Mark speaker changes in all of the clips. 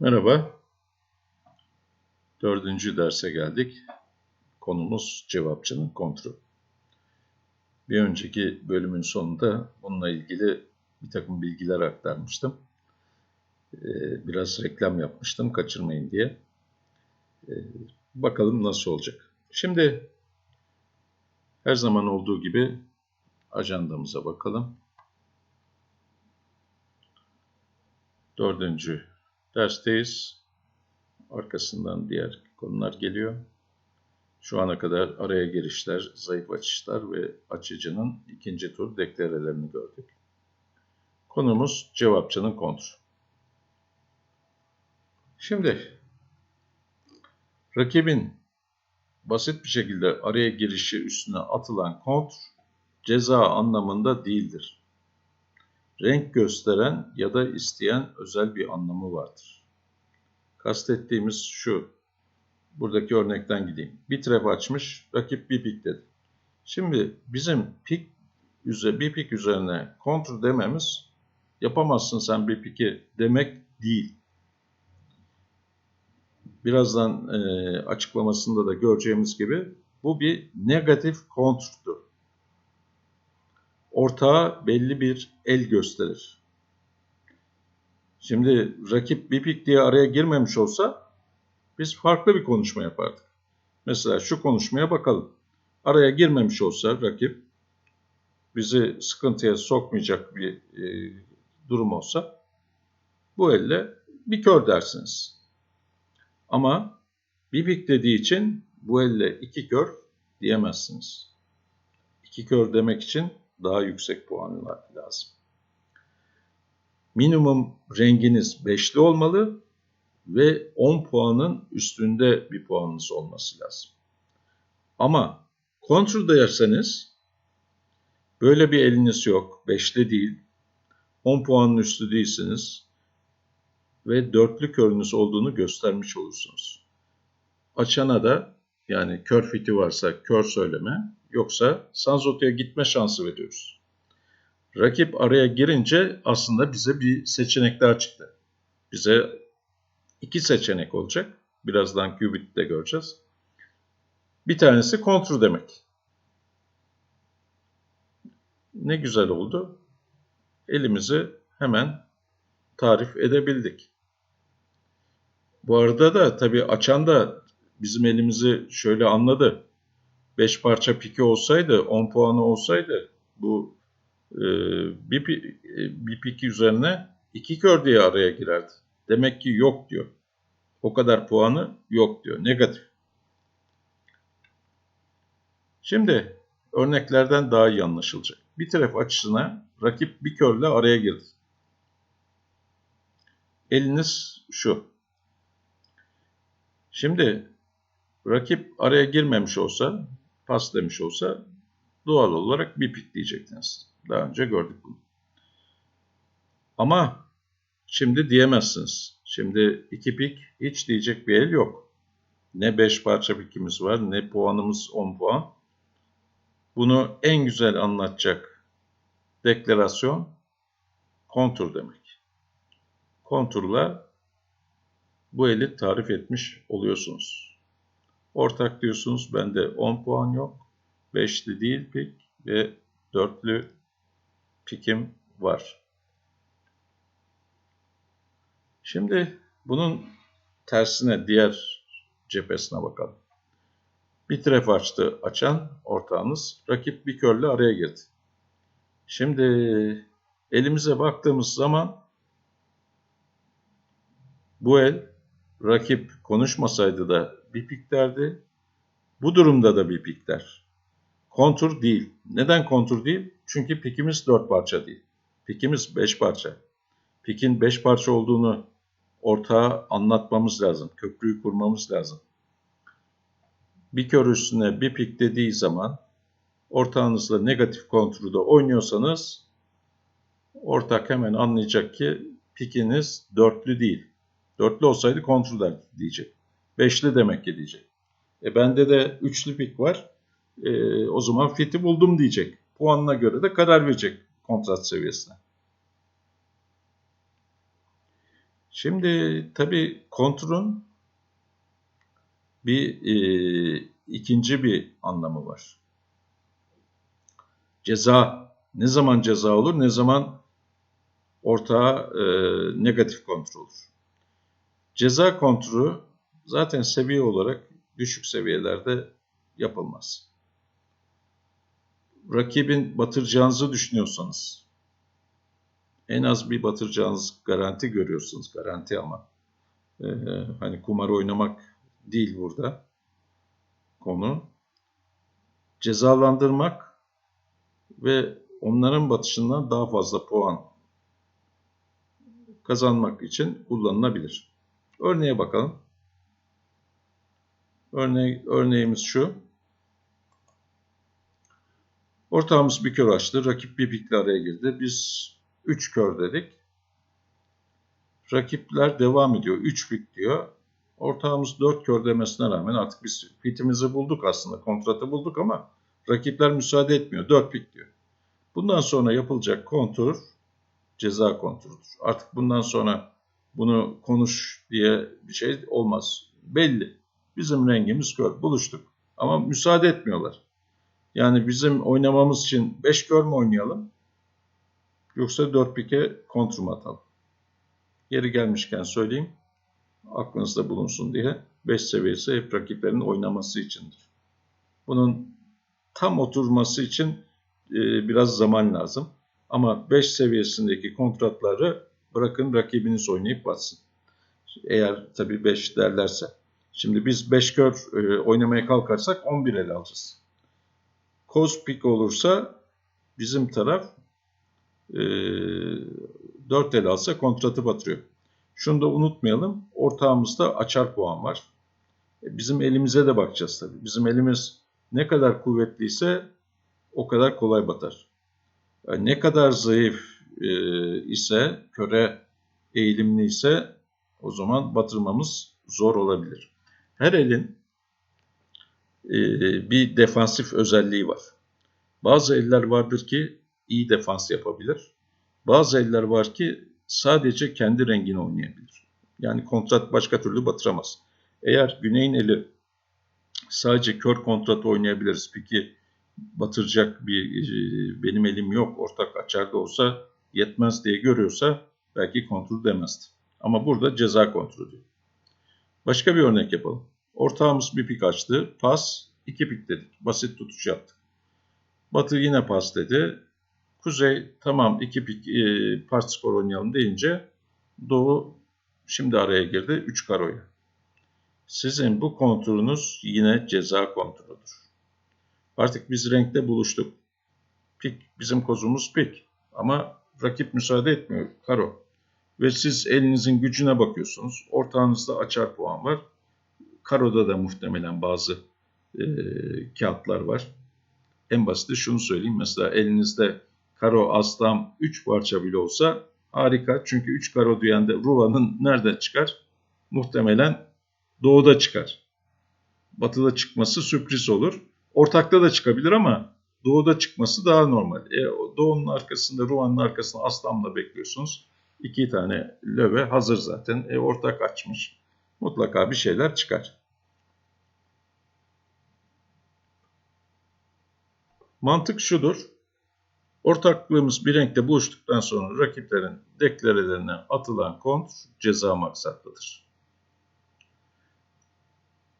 Speaker 1: Merhaba. Dördüncü derse geldik. Konumuz cevapçının kontrolü. Bir önceki bölümün sonunda bununla ilgili bir takım bilgiler aktarmıştım. Ee, Biraz reklam yapmıştım kaçırmayın diye. Ee, Bakalım nasıl olacak. Şimdi her zaman olduğu gibi ajandamıza bakalım. Dördüncü dersteyiz. Arkasından diğer konular geliyor. Şu ana kadar araya girişler, zayıf açışlar ve açıcının ikinci tur deklarelerini gördük. Konumuz cevapçının kontrol. Şimdi rakibin basit bir şekilde araya girişi üstüne atılan kontr ceza anlamında değildir renk gösteren ya da isteyen özel bir anlamı vardır. Kastettiğimiz şu. Buradaki örnekten gideyim. Bir trap açmış, rakip bir pik dedi. Şimdi bizim pik üzerine, bir pik üzerine kontrol dememiz yapamazsın sen bir piki demek değil. Birazdan e, açıklamasında da göreceğimiz gibi bu bir negatif kontroldur ortağa belli bir el gösterir. Şimdi rakip bir pik diye araya girmemiş olsa biz farklı bir konuşma yapardık. Mesela şu konuşmaya bakalım. Araya girmemiş olsa rakip bizi sıkıntıya sokmayacak bir e, durum olsa bu elle bir kör dersiniz. Ama bir pik dediği için bu elle iki kör diyemezsiniz. İki kör demek için daha yüksek puanlar lazım. Minimum renginiz 5'li olmalı ve 10 puanın üstünde bir puanınız olması lazım. Ama kontrol derseniz böyle bir eliniz yok, 5'li değil, 10 puanın üstü değilsiniz ve dörtlü körünüz olduğunu göstermiş olursunuz. Açana da yani kör fiti varsa kör söyleme, Yoksa Sanzota'ya gitme şansı veriyoruz. Rakip araya girince aslında bize bir seçenek daha çıktı. Bize iki seçenek olacak. Birazdan Qubit'te göreceğiz. Bir tanesi kontrol demek. Ne güzel oldu. Elimizi hemen tarif edebildik. Bu arada da tabii açan da bizim elimizi şöyle anladı. 5 parça piki olsaydı, 10 puanı olsaydı bu e, bir, e, bir piki üzerine 2 kör diye araya girerdi. Demek ki yok diyor. O kadar puanı yok diyor. Negatif. Şimdi örneklerden daha iyi anlaşılacak. Bir taraf açısına rakip bir körle araya girdi. Eliniz şu. Şimdi rakip araya girmemiş olsa pas demiş olsa doğal olarak bir pik diyecektiniz. Daha önce gördük bunu. Ama şimdi diyemezsiniz. Şimdi iki pik hiç diyecek bir el yok. Ne 5 parça pikimiz var ne puanımız 10 puan. Bunu en güzel anlatacak deklarasyon kontur demek. Konturla bu eli tarif etmiş oluyorsunuz. Ortak diyorsunuz. Bende 10 puan yok. 5'li değil pik ve 4'lü pikim var. Şimdi bunun tersine diğer cephesine bakalım. Bir tref açtı açan ortağınız. Rakip bir körle araya girdi. Şimdi elimize baktığımız zaman bu el rakip konuşmasaydı da bir piklerdi. Bu durumda da bir pikler. Kontur değil. Neden kontur değil? Çünkü pikimiz 4 parça değil. Pikimiz 5 parça. Pikin 5 parça olduğunu ortağa anlatmamız lazım. Köprüyü kurmamız lazım. Bir kör üstüne bir pik dediği zaman ortağınızla negatif konturu da oynuyorsanız ortak hemen anlayacak ki pikiniz dörtlü değil. Dörtlü olsaydı kontrol diyecek. Beşli demek ki diyecek. E bende de üçlü pik var. E, o zaman fiti buldum diyecek. Puanına göre de karar verecek kontrat seviyesine. Şimdi tabii konturun bir e, ikinci bir anlamı var. Ceza. Ne zaman ceza olur, ne zaman ortağa e, negatif kontrol olur. Ceza kontrolü zaten seviye olarak düşük seviyelerde yapılmaz. Rakibin batıracağınızı düşünüyorsanız, en az bir batıracağınız garanti görüyorsunuz, garanti ama. Ee, hani kumar oynamak değil burada konu. Cezalandırmak ve onların batışından daha fazla puan kazanmak için kullanılabilir. Örneğe bakalım. Örne örneğimiz şu. Ortağımız bir kör açtı. Rakip bir pikle araya girdi. Biz 3 kör dedik. Rakipler devam ediyor. 3 pik diyor. Ortağımız 4 kör demesine rağmen artık biz pitimizi bulduk aslında. Kontratı bulduk ama rakipler müsaade etmiyor. 4 pik diyor. Bundan sonra yapılacak kontur ceza konturudur. Artık bundan sonra bunu konuş diye bir şey olmaz. Belli. Bizim rengimiz kör. Buluştuk. Ama müsaade etmiyorlar. Yani bizim oynamamız için 5 kör mü oynayalım? Yoksa 4 pike kontrum atalım. Geri gelmişken söyleyeyim. Aklınızda bulunsun diye 5 seviyesi hep rakiplerin oynaması içindir. Bunun tam oturması için e, biraz zaman lazım. Ama 5 seviyesindeki kontratları bırakın rakibiniz oynayıp batsın. Eğer tabii 5 derlerse. Şimdi biz 5 kör e, oynamaya kalkarsak 11 el alacağız. Koz pik olursa bizim taraf e, 4 el alsa kontratı batırıyor. Şunu da unutmayalım. Ortağımızda açar puan var. E, bizim elimize de bakacağız tabii. Bizim elimiz ne kadar kuvvetliyse o kadar kolay batar. Yani ne kadar zayıf e, ise, köre eğilimli ise o zaman batırmamız zor olabilir. Her elin e, bir defansif özelliği var. Bazı eller vardır ki iyi defans yapabilir. Bazı eller var ki sadece kendi rengini oynayabilir. Yani kontrat başka türlü batıramaz. Eğer Güney'in eli sadece kör kontrat oynayabiliriz. Peki batıracak bir e, benim elim yok ortak açar da olsa yetmez diye görüyorsa belki kontrol demezdi. Ama burada ceza kontrolü. Başka bir örnek yapalım. Ortağımız bir pik açtı. Pas, iki pik dedik. Basit tutuş yaptık. Batı yine pas dedi. Kuzey tamam iki pik e, part skor oynayalım deyince Doğu şimdi araya girdi 3 karoya. Sizin bu konturunuz yine ceza konturudur. Artık biz renkte buluştuk. Pik bizim kozumuz pik ama rakip müsaade etmiyor karo. Ve siz elinizin gücüne bakıyorsunuz. Ortağınızda açar puan var. Karoda da muhtemelen bazı e, kağıtlar var. En basiti şunu söyleyeyim. Mesela elinizde karo, aslam 3 parça bile olsa harika. Çünkü 3 karo da ruvanın nereden çıkar? Muhtemelen doğuda çıkar. Batıda çıkması sürpriz olur. Ortakta da çıkabilir ama doğuda çıkması daha normal. E, doğunun arkasında, ruvanın arkasında aslamla bekliyorsunuz. İki tane löve hazır zaten. E, ortak açmış. Mutlaka bir şeyler çıkar. Mantık şudur. Ortaklığımız bir renkte buluştuktan sonra rakiplerin deklarelerine atılan kontr ceza maksatlıdır.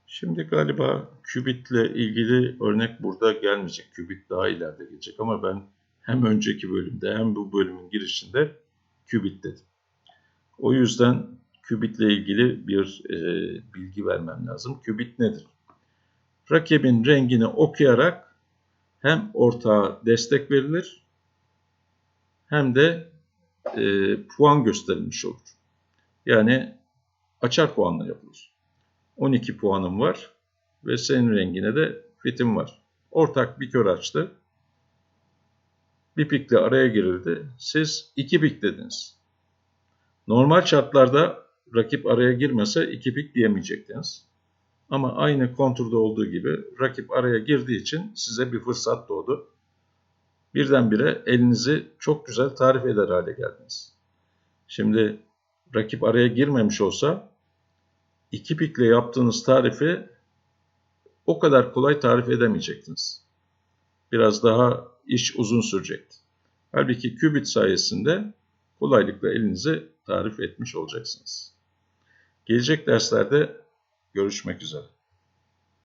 Speaker 1: Şimdi galiba kübitle ilgili örnek burada gelmeyecek. Kübit daha ileride gelecek ama ben hem önceki bölümde hem bu bölümün girişinde kübit dedim. O yüzden kübitle ilgili bir e, bilgi vermem lazım. Kübit nedir? Rakibin rengini okuyarak hem ortağa destek verilir hem de e, puan gösterilmiş olur. Yani açar puanla yapılır. 12 puanım var ve senin rengine de fitim var. Ortak bir kör açtı. Bir pikle araya girildi. Siz iki pik dediniz. Normal şartlarda rakip araya girmese iki pik diyemeyecektiniz. Ama aynı konturda olduğu gibi rakip araya girdiği için size bir fırsat doğdu. Birdenbire elinizi çok güzel tarif eder hale geldiniz. Şimdi rakip araya girmemiş olsa iki pikle yaptığınız tarifi o kadar kolay tarif edemeyecektiniz. Biraz daha iş uzun sürecekti. Halbuki qubit sayesinde kolaylıkla elinize tarif etmiş olacaksınız. Gelecek derslerde görüşmek üzere.